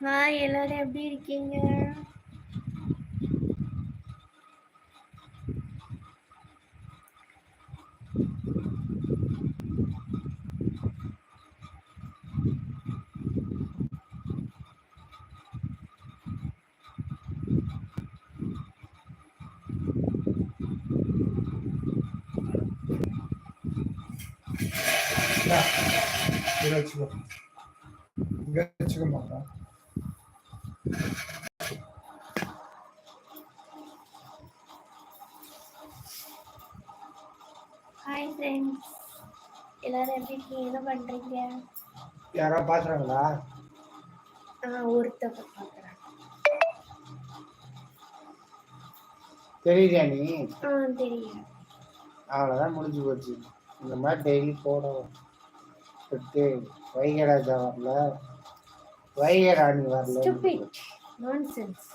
Hi எல்லாரும் எப்படி இருக்கீங்க 야, 이걸 지금 이거 지금 먹어. ஹாய் ஃப்ரெண்ட்ஸ் எல்லாரும் எப்படி இருக்கீங்க? என்ன பண்றீங்க? யாரோ பாக்குறாங்களா? ஆ ஒருத்தவங்க பார்க்குறேன் தெரியுதா நீ? ஆ தெரியும். அவ்வளோதான் முடிஞ்சு போச்சு. இந்த மாதிரி டெய்லி போடணும். விட்டு வைகராஜா வரல வைகராணி வரல ஸ்டூபிட் நான்சென்ஸ்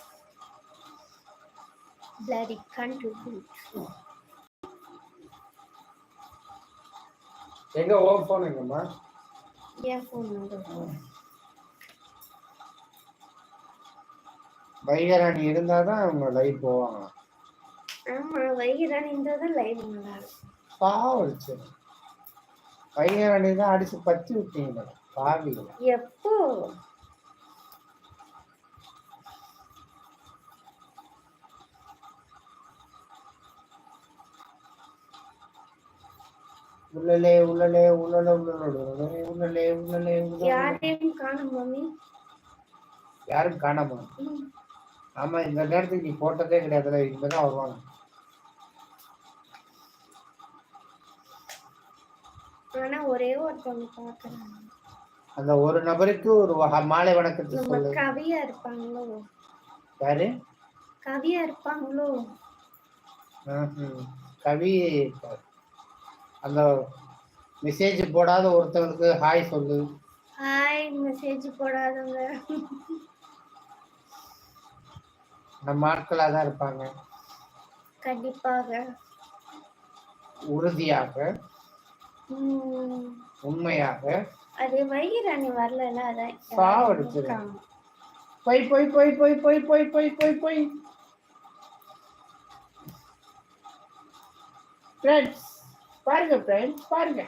bloody contribute எங்க ஓ போன் எங்கம்மா? என் வந்து வைகராணி இருந்தாதான் அவங்க லைவ் போவாங்க. ஆமா வைகிறான் இந்த தான் லைவ் இருக்கும். பாவம் அடிச்சு வைகராணி தான் அடிச்சு பத்தி விட்டீங்க. பாவிங்கள எப்போ? உள்ளலே உள்ளலே உள்ளல உள்ளலே உள்ளலே உள்ளலே யாரையும் காணும் மாமி. யாரும் காணாமா ஆமா இந்த நேரத்துக்கு நீ போட்டதே கிடையாதுல இப்பதான் வருவாங்க. ஆனா ஒரே ஒருத்தவங்க பாக்குறாங்க அந்த ஒரு நபருக்கு ஒரு மாலை வணக்கத்தை சொல்லு. கவியா இருப்பாங்களோ? யாரு? கவியா இருப்பாங்களோ? கவி அந்த மெசேஜ் போடாத ஒருத்தவங்களுக்கு ஹாய் சொல்லு. ஹாய் மெசேஜ் போடாதவங்க. நம்ம ஆட்களா தான் இருப்பாங்க. கண்டிப்பாக. உறுதியாக. உண்மையாக. அது வைகிறாணி வரலல அதான் சாவடிச்சிரு. காணும். பொய் பொய் பொய் பொய் பொய் பொய் பொய் பொய் பொய். ஃப்ரெண்ட்ஸ் பாருங்க ஃப்ரெண்ட்ஸ் பாருங்க.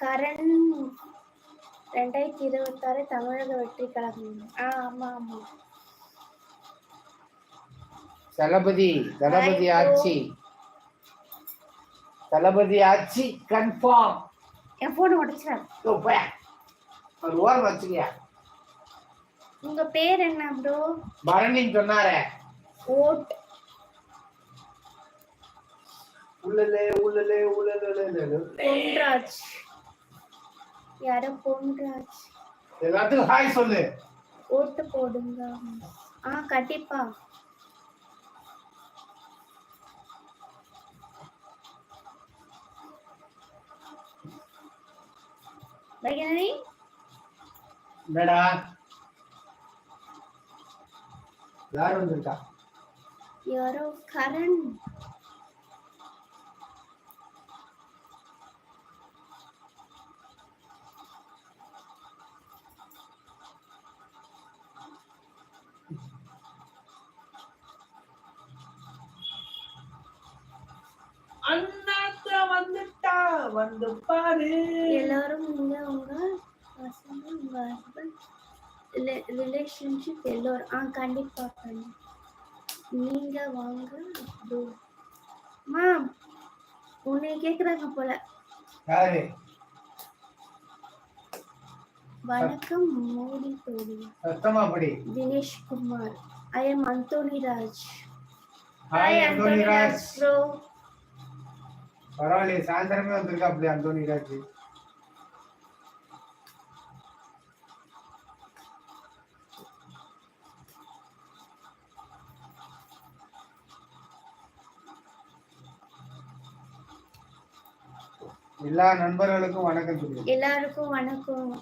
கரண் ரெண்டாயிரத்தி இருபத்தாறு தமிழக வெற்றி கழகம் ஆ ஆமா ஆமா. தளபதி தளபதி. ஆட்சி. தளபதி ஆட்சி கன்ஃபார்ம் என் போன் உடைச்சிடாது. ஒரு ஓரம் வச்சுக்கியா. உங்க பேர் என்ன ப்ரோ பரணின்னு சொன்னாரே. ஓட் உள்ளலே உள்ளலே உள்ளலே பொன்ராஜ். யாரோ பொன்ராஜ். எல்லாத்துக்கும் ஹாய் சொல்லு. ஓட்டு போடுங்க. ஆ கண்டிப்பா. வைகனி என்னடா? யார் வந்திருக்கா? யாரோ கரண். வந்து பாரு. எல்லாரும் நீங்க உங்க பசங்க உங்க ஹஸ்பண்ட் ரிலேஷன்ஷிப் எல்லோரும் ஆ கண்டிப்பா பண்ணு நீங்க வாங்க. மேம் உன்னை கேக்குறாங்க போல. யாரு? வணக்கம் மோடி தோழி. சத்தமா படி. Dinesh Kumar. I am Anthony Raj hi Anthony Raj bro பரவாயில்லையே சாயந்தரமே வந்திருக்கா அப்படி அந்தோனி ராஜ் எல்லா நண்பர்களுக்கும் வணக்கம் சொல்லு எல்லாருக்கும் வணக்கம்.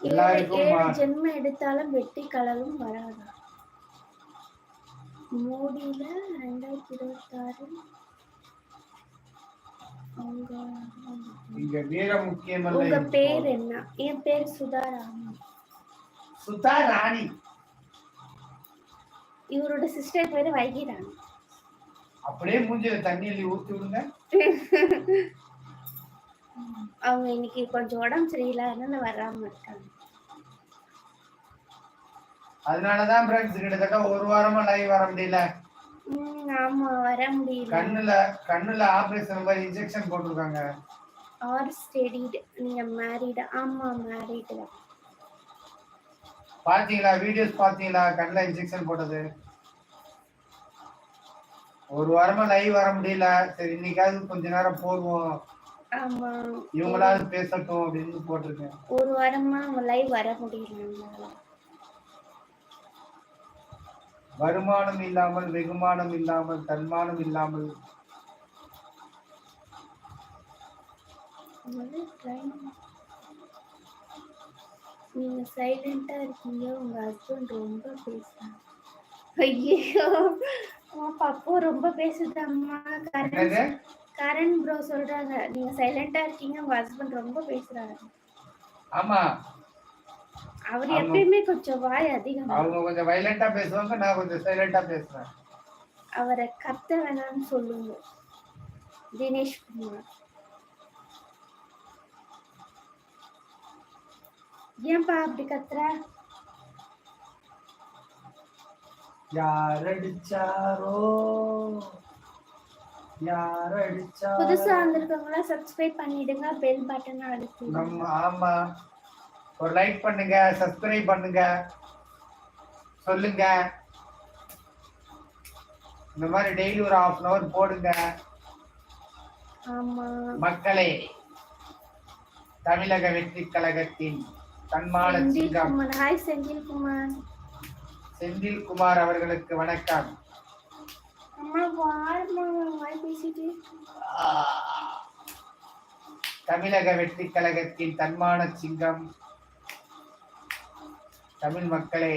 எல்லாருக்கும் ஏழு ஜென்மம் எடுத்தாலும் வெட்டி கலரும் வராதா? மோடியில ரெண்டாயிரத்தி இருபத்தாறு அவங்க இங்க வீர முக்கியமல்ல உங்க. பேர் என்ன? என் பேர் சுதாராமன் சுதா ராணி. இவரோட சிஸ்டர் பேரு வைகிராணி அப்படியே மூஞ்சில தண்ணி அள்ளி ஊத்தி விடுங்க. அவங்க இன்னைக்கு கொஞ்சம் உடம்பு சரியில்லை அதனால வராம இருக்காங்க. அதனாலதான் ஃப்ரெண்ட்ஸ் கிட்டத்தட்ட ஒரு வாரமா லைவ் வர முடியல. ஆமா வர முடியல. கண்ணுல கண்ணுல ஆபரேஷன் மாதிரி இன்ஜெக்ஷன் போட்டிருக்காங்க. ஆர் ஸ்டடிட் நீங்க மேரிட் ஆமா மேரிட் பாத்தீங்களா வீடியோஸ் பாத்தீங்களா கண்ணுல இன்ஜெக்ஷன் போட்டது? ஒரு வாரமா லைவ் வர முடியல. சரி இன்னைக்காவது கொஞ்ச நேரம் போடுவோம். ஆமா. இவங்களாவது பேசட்டும் அப்படின்னு போட்டிருக்கேன். ஒரு வாரமா லைவ் வர முடியல. வருமானம் இல்லாமல் வெகுமானம் இல்லாமல் தன்மானம் இல்லாமல். நீங்க சைலண்டா இருக்கீங்க உங்க ஹஸ்பண்ட் ரொம்ப பேசுறாங்க ஐயோ பப்பு ரொம்ப பேசுது அம்மா கரண் கரண் ப்ரோ சொல்றாங்க நீங்க சைலண்டா இருக்கீங்க உங்க ஹஸ்பண்ட் ரொம்ப பேசுறாங்க ஆமா. அவர். எப்பயுமே கொஞ்சம் வாய் அதிகம் அவங்க கொஞ்சம் வைலண்டா பேசுவாங்க நான் கொஞ்சம் சைலண்டா பேசுறேன் அவரை கத்த வேணாம்னு சொல்லுங்க. தினேஷ் குமார். ஏன்பா அப்படி கத்துற? யார் அடிச்சாரோ? யார் அடிச்சாரோ? புதுசா வந்திருக்கவங்களா சப்ஸ்கிரைப் பண்ணிடுங்க பெல் பட்டன் அழுத்தி நம்ம ஆமா. ஒரு லைக் பண்ணுங்க சப்ஸ்கிரைப் பண்ணுங்க. சொல்லுங்க. இந்த மாதிரி டெய்லி ஒரு ஹாஃப் அன் அவர் போடுங்க. மக்களே தமிழக வெற்றி கழகத்தின் தன்மான சிங்கம். குமார். ஹாய் செந்தில் குமார். செந்தில் குமார் அவர்களுக்கு வணக்கம். தமிழக வெற்றி கழகத்தின் தன்மான சிங்கம். தமிழ் மக்களே.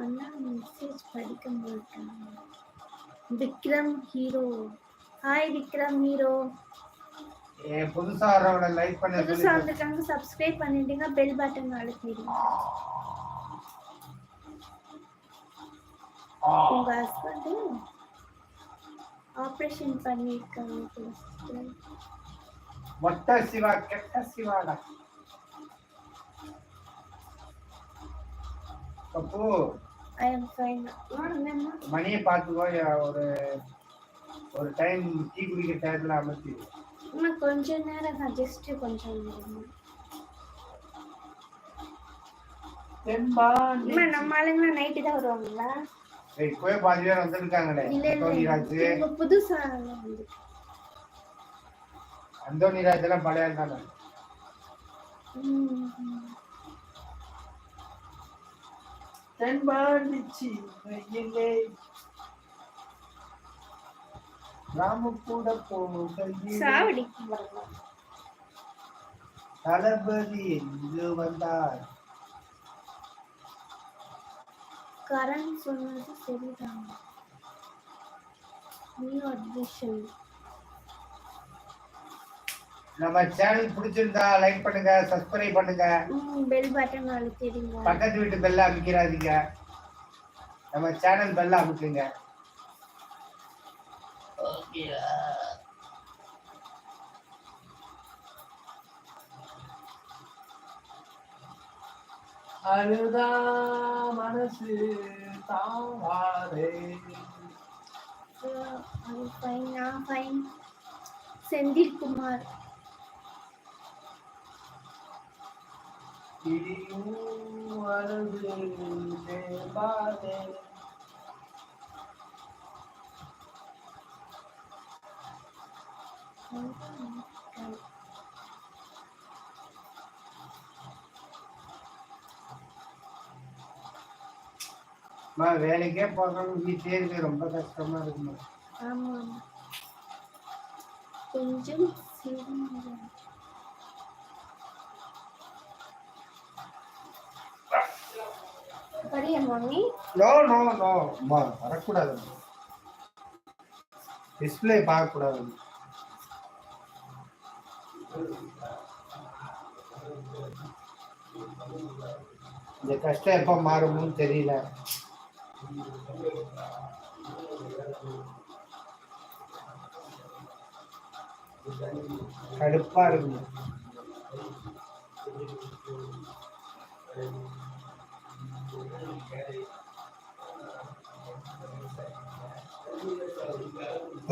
அண்ணா மெசேஜ் படிக்க மாட்டாங்க Vikram hero hi Vikram hero ஏ, புதுசா வர்றவங்களை லைக் பண்ண புதுசா வந்திருக்காங்க சப்ஸ்கிரைப் பண்ணிடுங்க பெல் பட்டன் அழுத்திடுங்க. உங்க ஹஸ்பண்ட் ஆபரேஷன் sister. மொட்ட சிவா கெட்ட சிவாடா. பப்பு ஐ அம் ஃபைன் என்னம்மா மணியை பார்த்துக்கோ ஒரு ஒரு டைம் டீ குடிக்கிற அமர்த்தி அம்மா கொஞ்ச நேரம் ஜஸ்ட் கொஞ்சம் நம்ம ஆளுங்க நைட்டு தான் வருவாங்களா? இப்பவே பாதி பேர் வந்திருக்காங்களே. அந்தோனிராஜ் புதுசா வந்து. அந்தோனிராஜ் எல்லாம் பழைய தானே? ம். தென்பாண்டி சின்னையிலே ராமு கூட வரலாம் தளபதி எங்கு வந்தார்? கரண் சொன்னது சரிதான். நியூ அட்மிஷன் நம்ம சேனல் பிடிச்சிருந்தா லைக் பண்ணுங்க சப்ஸ்கிரைப் பண்ணுங்க. பெல் பட்டன் அழுத்திடுங்க. பக்கத்து வீட்டு பெல்ல அமைக்கிறாதீங்க நம்ம சேனல் பெல்ல அமைக்குங்க. அழுதா மனசு தாவாரே அது ஃபைன் நான் ஃபைன் செந்தில் குமார் இடியும் அழுது தேவாரே அம்மா, வேலைக்கே போகணும் வீட்டிலே இருக்கு ரொம்ப கஷ்டமா இருக்குமா? ஆமா கொஞ்சம் சிரிங்க சரியா மம்மி நோ நோ நோ அம்மா வரக்கூடாது. டிஸ்பிளே பார்க்கக்கூடாது. இந்த கஷ்டம் எப்போ மாறும்னு தெரியல. கடுப்பா இருக்கு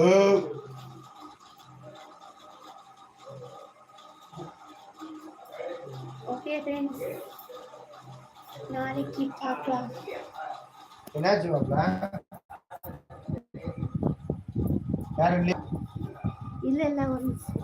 ஏய். ஓகே ஃப்ரெண்ட்ஸ் நாளைக்கு பார்க்கலாம் என்னாச்சு மாப்ள? யாரும் இல்ல இல்ல ஒரு நிமிஷம்.